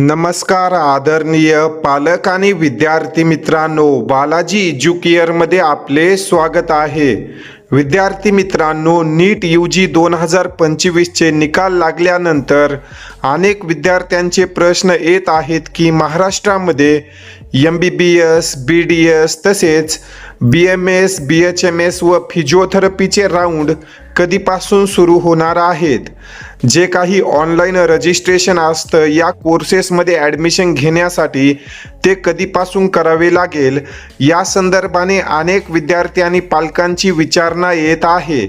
नमस्कार आदरणीय पालक आणि विद्यार्थी मित्रांनो बालाजी एज्युकेअरमध्ये आपले स्वागत आहे. विद्यार्थी मित्रांनो नीट यू जी दोन हजार पंचवीसचे निकाल लागल्यानंतर अनेक विद्यार्थ्यांचे प्रश्न येत आहेत की महाराष्ट्रामध्ये M B B S B D S तसेच B M S B H M S व फिजिओथेरपीचे राऊंड कधीपासून सुरू होणार आहेत? जे काही ऑनलाईन रजिस्ट्रेशन असतं या कोर्सेसमध्ये ॲडमिशन घेण्यासाठी ते कधीपासून करावे लागेल? या संदर्भाने अनेक विद्यार्थी आणि पालकांची विचारणा येत आहे.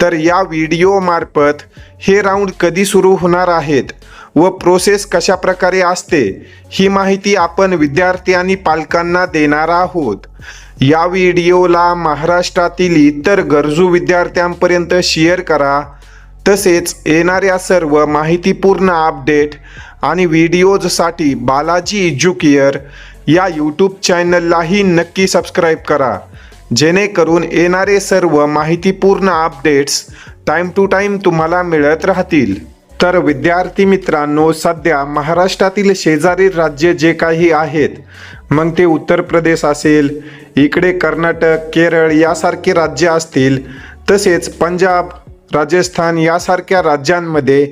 तर या व्हिडिओमार्फत हे राऊंड कधी सुरू होणार आहेत? व प्रोसेस कशा प्रकारे असते ही माहिती आपण विद्यार्थी आणि पालकांना देणार आहोत. या व्हिडिओला महाराष्ट्रातील इतर गरजू विद्यार्थ्यांपर्यंत शेअर करा. तसेच येणाऱ्या सर्व माहितीपूर्ण अपडेट आणि व्हिडिओजसाठी बालाजी एज्युकेअर या यूट्यूब चॅनललाही नक्की सबस्क्राईब करा. जेणेकरून येणारे सर्व माहितीपूर्ण अपडेट्स टाईम टू टाईम तुम्हाला मिळत राहतील. तर विद्यार्थी मित्रांनो सध्या महाराष्ट्रातील शेजारी राज्य जे काही आहेत मग ते उत्तर प्रदेश असेल इकडे कर्नाटक केरळ यासारखे राज्य असतील तसेच पंजाब राजस्थान यासारख्या राज्यांमध्ये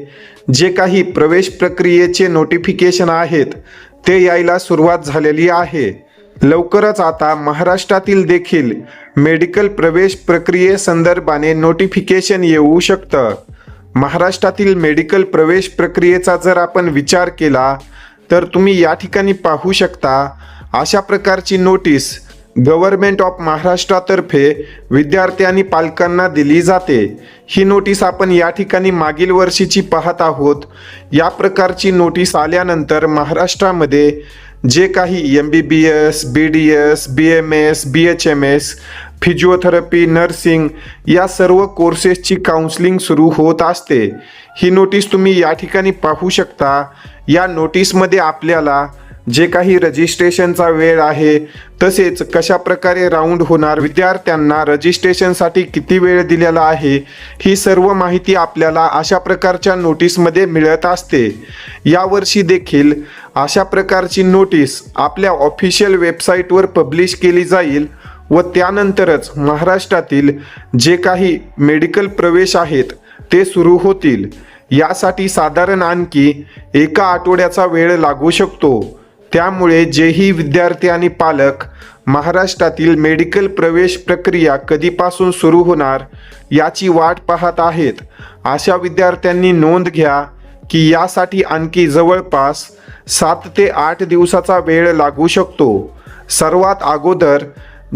जे काही प्रवेश प्रक्रियेचे नोटिफिकेशन आहेत ते यायला सुरुवात झालेली आहे. लवकरच आता महाराष्ट्रातील देखील मेडिकल प्रवेश प्रक्रियेसंदर्भाने नोटिफिकेशन येऊ शकतं. महाराष्ट्रातील मेडिकल प्रवेश प्रक्रियेचा जर आपण विचार केला तर तुम्ही या ठिकाणी पाहू शकता अशा प्रकारची नोटीस गव्हर्नमेंट ऑफ महाराष्ट्रातर्फे विद्यार्थी आणि पालकांना दिली जाते. ही नोटीस आपण या ठिकाणी मागील वर्षीची पाहत आहोत. या प्रकारची नोटीस आल्यानंतर महाराष्ट्रामध्ये जे काही M B B S B D S B M S B H M S physiotherapy nursing या सर्व कोर्सेसची काउन्सिलिंग सुरू होत असते. ही नोटीस तुम्ही या ठिकाणी पाहू शकता. या नोटीसमध्ये आपल्याला जे काही रजिस्ट्रेशनचा वेळ आहे तसेच कशा प्रकारे राऊंड होणार विद्यार्थ्यांना रजिस्ट्रेशनसाठी किती वेळ दिलेला आहे ही सर्व माहिती आपल्याला अशा प्रकारच्या नोटीसमध्ये मिळत असते. यावर्षी देखील अशा प्रकारची नोटीस आपल्या ऑफिशियल वेबसाईटवर पब्लिश केली जाईल. व त्यानंतरच महाराष्ट्रातील जे काही मेडिकल प्रवेश आहेत ते सुरू होतील. यासाठी साधारण आणखी एका आठवड्याचा वेळ लागू शकतो. त्यामुळे जेही विद्यार्थी आणि पालक महाराष्ट्रातील मेडिकल प्रवेश प्रक्रिया कधीपासून सुरू होणार याची वाट पाहत आहेत. अशा विद्यार्थ्यांनी नोंद घ्या की यासाठी आणखी जवळपास सात ते आठ दिवसाचा वेळ लागू शकतो. सर्वात अगोदर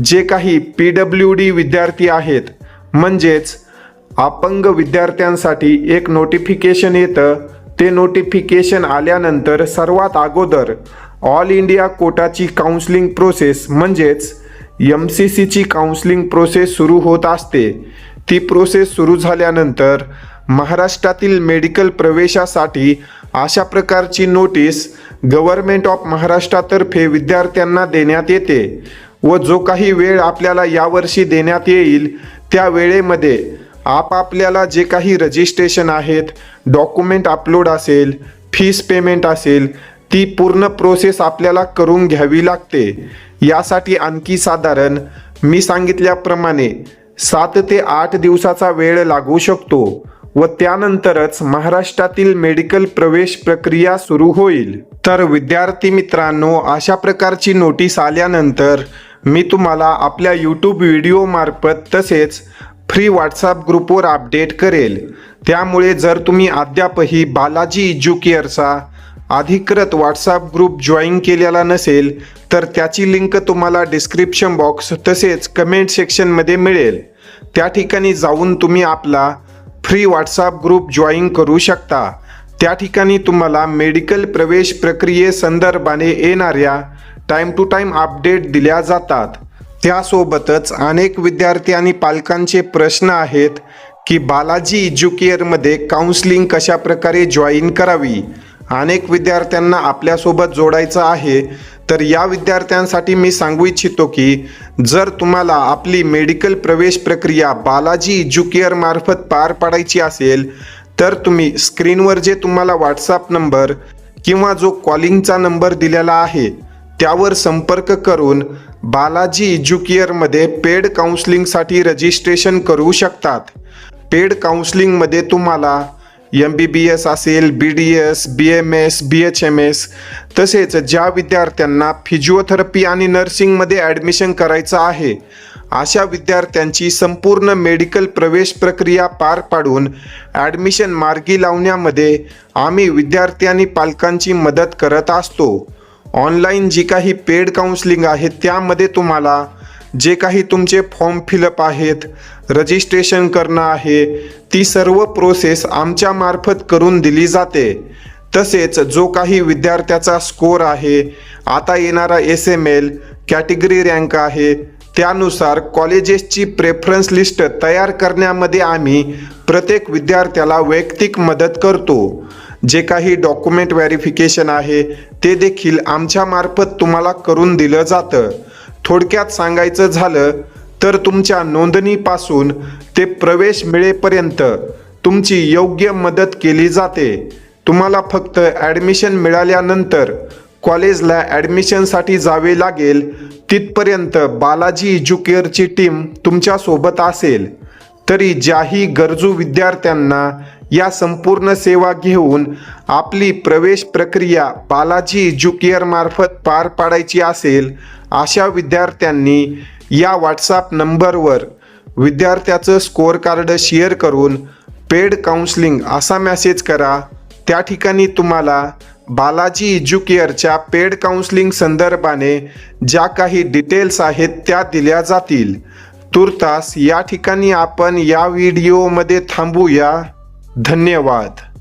जे काही पी डब्ल्यू डी विद्यार्थी आहेत म्हणजेच अपंग विद्यार्थ्यांसाठी एक नोटिफिकेशन येतं. ते नोटिफिकेशन आल्यानंतर सर्वात अगोदर ऑल इंडिया कोटाची काउन्सिलिंग प्रोसेस म्हणजेच एम सी सीची काउन्सिलिंग प्रोसेस सुरू होत असते. ती प्रोसेस सुरू झाल्यानंतर महाराष्ट्रातील मेडिकल प्रवेशासाठी अशा प्रकारची नोटीस गव्हर्मेंट ऑफ महाराष्ट्रातर्फे विद्यार्थ्यांना देण्यात येते. व जो काही वेळ आपल्याला यावर्षी देण्यात येईल त्या वेळेमध्ये आपापल्याला जे काही रजिस्ट्रेशन आहेत डॉक्युमेंट अपलोड असेल फीस पेमेंट असेल ती पूर्ण प्रोसेस आपल्याला करून घ्यावी लागते. यासाठी आणखी साधारण मी सांगितल्याप्रमाणे सात ते आठ दिवसाचा वेळ लागू शकतो व त्यानंतरच महाराष्ट्रातील मेडिकल प्रवेश प्रक्रिया सुरू होईल. तर विद्यार्थी मित्रांनो अशा प्रकारची नोटीस आल्यानंतर मी तुम्हाला आपल्या यूट्यूब व्हिडिओमार्फत तसेच फ्री व्हॉट्सअप ग्रुपवर अपडेट करेल. त्यामुळे जर तुम्ही अद्यापही बालाजी एज्युकेअरचा अधिकृत व्हॉट्सअप ग्रुप जॉईन केलेला नसेल तर त्याची लिंक तुम्हाला डिस्क्रिप्शन बॉक्स तसेच कमेंट सेक्शनमध्ये मिळेल. त्या ठिकाणी जाऊन तुम्ही आपला फ्री व्हॉट्सअप ग्रुप जॉईन करू शकता. त्या ठिकाणी तुम्हाला मेडिकल प्रवेश प्रक्रियेसंदर्भाने येणाऱ्या टाईम टू टाईम अपडेट दिल्या जातात. त्यासोबतच अनेक विद्यार्थी आणि पालकांचे प्रश्न आहेत की बालाजी एज्युकेअरमध्ये काउन्सिलिंग कशा प्रकारे जॉईन करावी? अनेक विद्यार्थ्यांना आपल्यासोबत जोडायचं आहे. तर या विद्यार्थ्यांसाठी मी सांगू इच्छितो की जर तुम्हाला आपली मेडिकल प्रवेश प्रक्रिया बालाजी एज्युकेअर मार्फत पार पाडायची असेल तर तुम्ही स्क्रीनवर जे तुम्हाला व्हॉट्सअप नंबर किंवा जो कॉलिंगचा नंबर दिलेला आहे त्यावर संपर्क करून बालाजी एज्युकेअरमध्ये पेड काउन्सलिंगसाठी रजिस्ट्रेशन करू शकतात. पेड काउन्सलिंगमध्ये तुम्हाला एम बी बी एस असेल B D S B M S B H M S तसेच ज्या विद्यार्थ्यांना फिजिओथेरपी आणि नर्सिंगमध्ये ॲडमिशन करायचं आहे अशा विद्यार्थ्यांची संपूर्ण मेडिकल प्रवेश प्रक्रिया पार पाडून ॲडमिशन मार्गी लावण्यामध्ये आम्ही विद्यार्थी आणि पालकांची मदत करत असतो. ऑनलाईन जी काही पेड काउन्सिलिंग आहे त्यामध्ये तुम्हाला जे काही तुमचे फॉर्म फिलअप आहेत रजिस्ट्रेशन करणं आहे ती सर्व प्रोसेस आमच्या मार्फत करून दिली जाते. तसेच जो काही विद्यार्थ्याचा स्कोर आहे आता येणारा S M L category rank आहे त्यानुसार कॉलेजेसची प्रेफरन्स लिस्ट तयार करण्यामध्ये आम्ही प्रत्येक विद्यार्थ्याला वैयक्तिक मदत करतो. जे काही डॉक्युमेंट व्हॅरिफिकेशन आहे ते देखील आमच्या मार्फत तुम्हाला करून दिलं जातं. थोडक्यात सांगायचं झालं तर तुमच्या नोंदणीपासून ते प्रवेश मिळेपर्यंत तुमची योग्य मदत केली जाते. तुम्हाला फक्त ॲडमिशन मिळाल्यानंतर कॉलेजला ॲडमिशनसाठी जावे लागेल. तिथपर्यंत बालाजी एज्युकेअरची टीम तुमच्यासोबत असेल. तरी ज्याही गरजू विद्यार्थ्यांना या संपूर्ण सेवा घेऊन आपली प्रवेश प्रक्रिया बालाजी एज्युकेअर मार्फत पार पाडायची असेल अशा विद्यार्थ्यांनी या व्हॉट्सॲप नंबरवर विद्यार्थ्याचं स्कोअर कार्ड शेअर करून पेड काउन्सलिंग असा मेसेज करा. त्या ठिकाणी तुम्हाला बालाजी एज्युकेअरच्या पेड काउन्सलिंग संदर्भाने ज्या काही डिटेल्स आहेत त्या दिल्या जातील. तुर्तास या ठिकाणी आपण या व्हिडिओमध्ये थांबूया. धन्यवाद.